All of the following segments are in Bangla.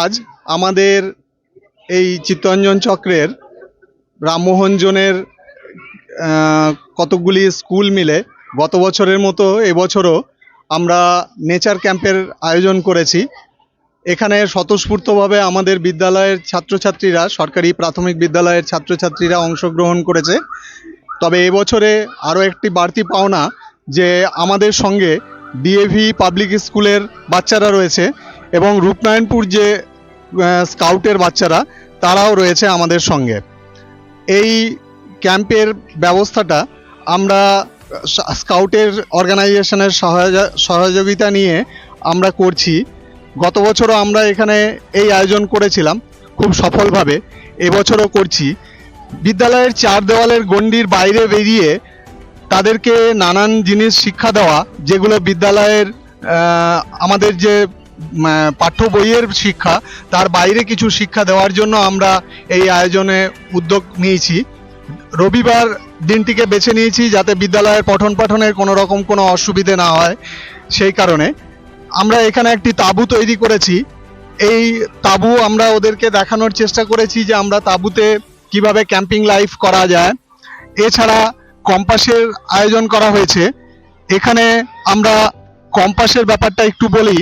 আজ আমাদের এই চিত্তরঞ্জন চক্রের রামমোহনজনের কতকগুলি স্কুল মিলে গত বছরের মতো এবছরও আমরা নেচার ক্যাম্পের আয়োজন করেছি। এখানে স্বতঃস্ফূর্তভাবে আমাদের বিদ্যালয়ের ছাত্রছাত্রীরা, সরকারি প্রাথমিক বিদ্যালয়ের ছাত্রছাত্রীরা অংশগ্রহণ করেছে। তবে এবছরে আরও একটি বাড়তি পাওনা যে আমাদের সঙ্গে ডিএভি পাবলিক স্কুলের বাচ্চারা রয়েছে এবং রূপনারায়ণপুর যে স্কাউটের বাচ্চারা, তারাও রয়েছে আমাদের সঙ্গে। এই ক্যাম্পের ব্যবস্থাটা আমরা স্কাউটের অর্গানাইজেশনের সহায়- সহযোগিতা নিয়ে আমরা করছি। গত বছরও আমরা এখানে এই আয়োজন করেছিলাম, খুব সফলভাবে। এবছরও করছি। বিদ্যালয়ের চার দেওয়ালের গণ্ডির বাইরে বেরিয়ে তাদেরকে নানান জিনিস শিক্ষা দেওয়া, যেগুলো বিদ্যালয়ের আমাদের যে পাঠ্য বইয়ের শিক্ষা, তার বাইরে কিছু শিক্ষা দেওয়ার জন্য আমরা এই আয়োজনে উদ্যোগ নিয়েছি। রবিবার দিনটিকে বেছে নিয়েছি যাতে বিদ্যালয়ের পঠন পাঠনের কোনো রকম কোনো অসুবিধে না হয় সেই কারণে। আমরা এখানে একটি তাঁবু তৈরি করেছি। এই তাঁবু আমরা ওদেরকে দেখানোর চেষ্টা করেছি যে আমরা তাঁবুতে কীভাবে ক্যাম্পিং লাইফ করা যায়। এছাড়া কম্পাসের আয়োজন করা হয়েছে। এখানে আমরা কম্পাসের ব্যাপারটা একটু বলি।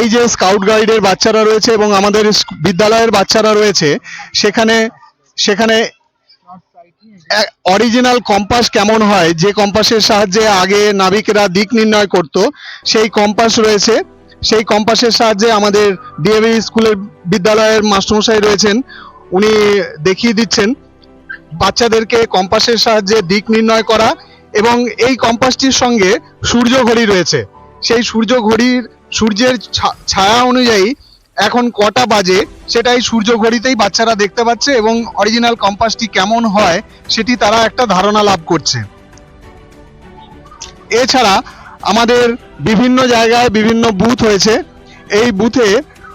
এই যে স্কাউট গাইডের বাচ্চারা রয়েছে এবং আমাদের বিদ্যালয়ের বাচ্চারা রয়েছে, সেখানে সেখানে অরিজিনাল কম্পাস কেমন হয়, যে কম্পাসের সাহায্যে আগে নাবিকেরা দিক নির্ণয় করত, সেই কম্পাস রয়েছে। সেই কম্পাসের সাহায্যে আমাদের ডিএভি স্কুলের বিদ্যালয়ের মাস্টারমশাই রয়েছেন। উনি দেখিয়ে দিচ্ছেন। বাচ্চাদেরকে কম্পাসের সাহায্যে দিক নির্ণয় করা এবং এই কম্পাসটির সঙ্গে সূর্য ঘড়ি রয়েছে। সেই সূর্য ঘড়ির সূর্যের ছায়া অনুযায়ী এখন কটা বাজে সেটাই সূর্য ঘড়িতেই বাচ্চারা দেখতে পাচ্ছে এবং অরিজিনাল কম্পাসটি কেমন হয় সেটি তারা একটা ধারণা লাভ করছে। এছাড়া আমাদের বিভিন্ন জায়গায় বিভিন্ন বুথ হয়েছে। এই বুথে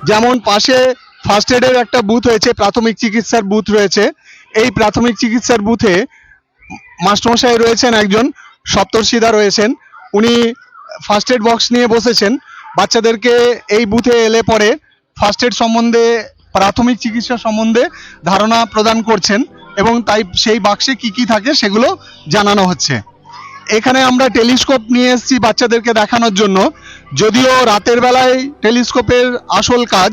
যেমন পাশে ফার্স্ট এডের একটা বুথ হয়েছে, প্রাথমিক চিকিৎসার বুথ রয়েছে। এই প্রাথমিক চিকিৎসার বুথে মাস্টারমশাই রয়েছেন একজন, সপ্তর্ষিদা রয়েছেন। উনি ফার্স্ট এড বক্স নিয়ে বসেছেন। বাচ্চাদেরকে এই বুথে এলে পরে ফার্স্ট এড সম্বন্ধে, প্রাথমিক চিকিৎসা সম্বন্ধে ধারণা প্রদান করছেন এবং তাই সেই বাক্সে কি কি থাকে সেগুলো জানানো হচ্ছে। এখানে আমরা টেলিস্কোপ নিয়ে এসেছি বাচ্চাদেরকে দেখানোর জন্য। যদিও রাতের বেলায় টেলিস্কোপের আসল কাজ,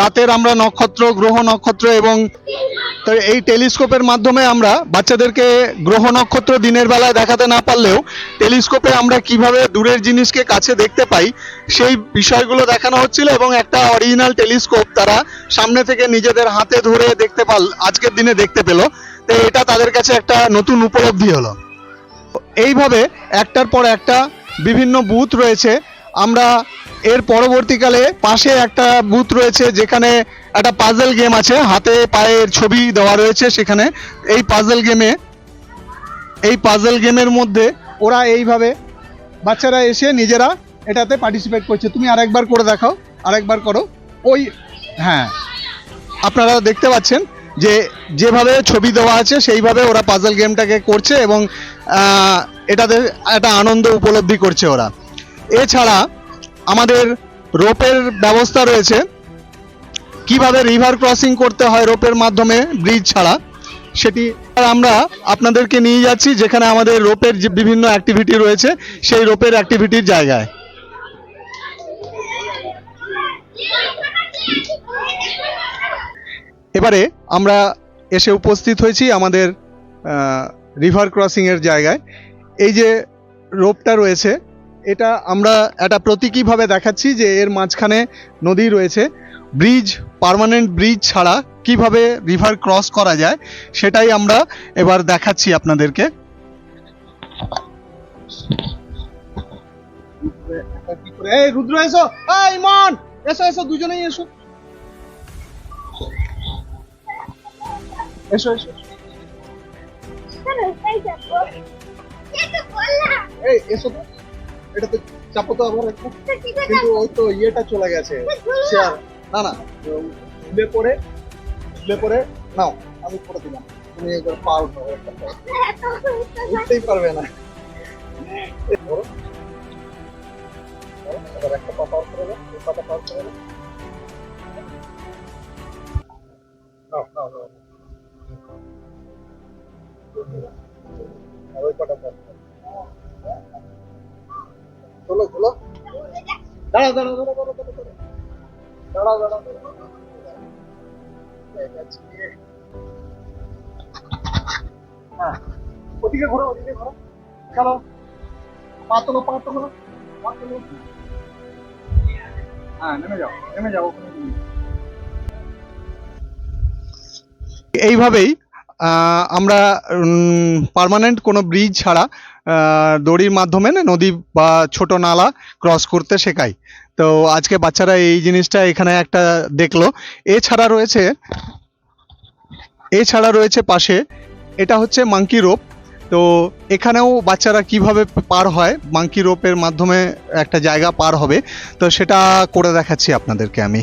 রাতের আমরা নক্ষত্র, গ্রহ নক্ষত্র এবং তো এই টেলিস্কোপের মাধ্যমে আমরা বাচ্চাদেরকে গ্রহ নক্ষত্র দিনের বেলায় দেখাতে না পারলেও টেলিস্কোপে আমরা কীভাবে দূরের জিনিসকে কাছে দেখতে পাই, সেই বিষয়গুলো দেখানো হচ্ছিল এবং একটা অরিজিনাল টেলিস্কোপ তারা সামনে থেকে নিজেদের হাতে ধরে দেখতে পাল, আজকের দিনে দেখতে পেল। তো এটা তাদের কাছে একটা নতুন উপলব্ধি হলো। এইভাবে একটার পর একটা বিভিন্ন বুথ রয়েছে। আমরা এর পরবর্তীকালে পাশে একটা বুথ রয়েছে যেখানে একটা পাজল গেম আছে। হাতে পায়ের ছবি দেওয়া রয়েছে সেখানে। এই পাজল গেমে এই পাজল গেমের মধ্যে ওরা এইভাবে বাচ্চারা এসে নিজেরা এটাতে পার্টিসিপেট করছে। তুমি আরেকবার করে দেখাও, আরেকবার করো। ওই হ্যাঁ। আপনারা দেখতে পাচ্ছেন যে যেভাবে ছবি দেওয়া আছে, সেইভাবে ওরা পাজল গেমটাকে করছে এবং এটাতে একটা আনন্দ উপলব্ধি করছে ওরা। এছাড়া আমাদের রোপের ব্যবস্থা রয়েছে। কীভাবে রিভার ক্রসিং করতে হয় রোপের মাধ্যমে ব্রিজ ছাড়া, সেটি আমরা আপনাদেরকে নিয়ে যাচ্ছি, যেখানে আমাদের রোপের যে বিভিন্ন অ্যাক্টিভিটি রয়েছে, সেই রোপের অ্যাক্টিভিটির জায়গায়। এবারে আমরা এসে উপস্থিত হয়েছি আমাদের রিভার ক্রসিং এর জায়গায়। এই যে রোপটা রয়েছে, এটা আমরা একটা প্রতীকীভাবে দেখাচ্ছি যে এর মাঝখানে নদী রয়েছে। ব্রিজ পার্মানেন্ট ব্রিজ ছাড়া কীভাবে রিভার ক্রস করা যায় সেটাই আমরা এবার দেখাচ্ছি আপনাদেরকে। এই রুদ্র এসো। এই মন এসো এসো দুজনেই এসো। এসো এসো। এই এসো তো। এটাতে চাপো তো আবার একটু। কিন্তু ওই তো ইয়েটা চলে গেছে। চেয়ার না না ঝুলে পড়ে ঝুলে পড়ে নাও, আমি করে দিলাম। তুমি একবার পার করো একটা উঠতেই পারবে না। এবার একটা পা পার করো। চলো চলো দাঁড়া দাঁড়া দাঁড়া দাঁড়া দাঁড়া দাঁড়া দাঁড়া হ্যাঁ ওদিকে ঘোরো ওদিকে ঘোরো চলো পা তোলো পা হ্যাঁ নেমে যাও নেমে যাও এইভাবেই আমরা পার্মানেন্ট কোনো ব্রিজ ছাড়া দড়ির মাধ্যমে নদী বা ছোট নালা ক্রস করতে শেখাই। তো আজকে বাচ্চারা এই জিনিসটা এখানে একটা দেখল। এছাড়া রয়েছে এছাড়া রয়েছে পাশে, এটা হচ্ছে মাঙ্কি রোপ তো এখানেও বাচ্চারা কীভাবে পার হয় মাঙ্কি রোপের মাধ্যমে একটা জায়গা পার হবে, তো সেটা করে দেখাচ্ছি আপনাদেরকে আমি।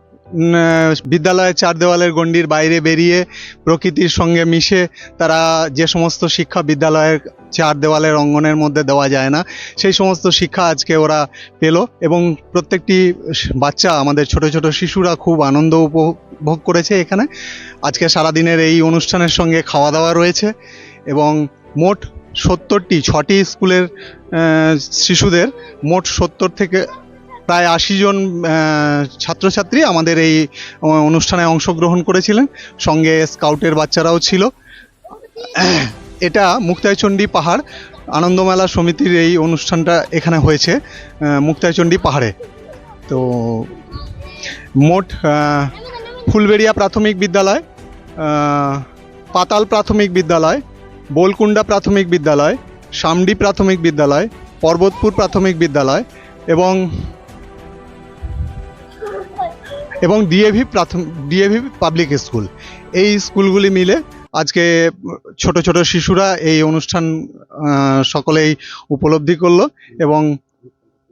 বিদ্যালয়ের চার দেওয়ালের গণ্ডির বাইরে বেরিয়ে প্রকৃতির সঙ্গে মিশে তারা যে সমস্ত শিক্ষা বিদ্যালয়ের চার দেওয়ালের অঙ্গনের মধ্যে দেওয়া যায় না, সেই সমস্ত শিক্ষা আজকে ওরা পেল এবং প্রত্যেকটি বাচ্চা, আমাদের ছোট ছোট শিশুরা খুব আনন্দ উপভোগ করেছে এখানে। আজকে সারাদিনের এই অনুষ্ঠানের সঙ্গে খাওয়া দাওয়া রয়েছে এবং মোট সত্তরটি, ছটি স্কুলের শিশুদের মোট সত্তর থেকে প্রায় আশি জন ছাত্রছাত্রী আমাদের এই অনুষ্ঠানে অংশগ্রহণ করেছিলেন। সঙ্গে স্কাউটের বাচ্চারাও ছিল। এটা মুক্তাইচণ্ডী পাহাড় আনন্দমেলা সমিতির এই অনুষ্ঠানটা এখানে হয়েছে আহ, মুক্তাইচণ্ডী পাহাড়ে। তো মোট ফুলবেড়িয়া প্রাথমিক বিদ্যালয় পাতাল প্রাথমিক বিদ্যালয় বোলকুন্ডা প্রাথমিক বিদ্যালয় সামডি প্রাথমিক বিদ্যালয় পর্বতপুর প্রাথমিক বিদ্যালয় এবং এবং ডিএভি প্রাথমিক ডিএভি পাবলিক স্কুল এই স্কুলগুলি মিলে আজকে ছোট ছোট শিশুরা এই অনুষ্ঠান সকলেই উপলব্ধি করল এবং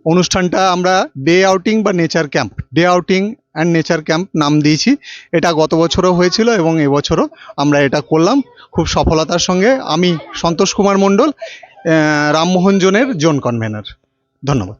অনুষ্ঠানটা আমরা ডে আউটিং বা nature camp day outing and nature camp নাম দিয়েছি। এটা গত বছরও হয়েছিল এবং এবছরও আমরা এটা করলাম। খুব সফলতার সঙ্গে আমি সন্তোষ কুমার মণ্ডল রামমোহন জোনের জোন কনভেনার ধন্যবাদ।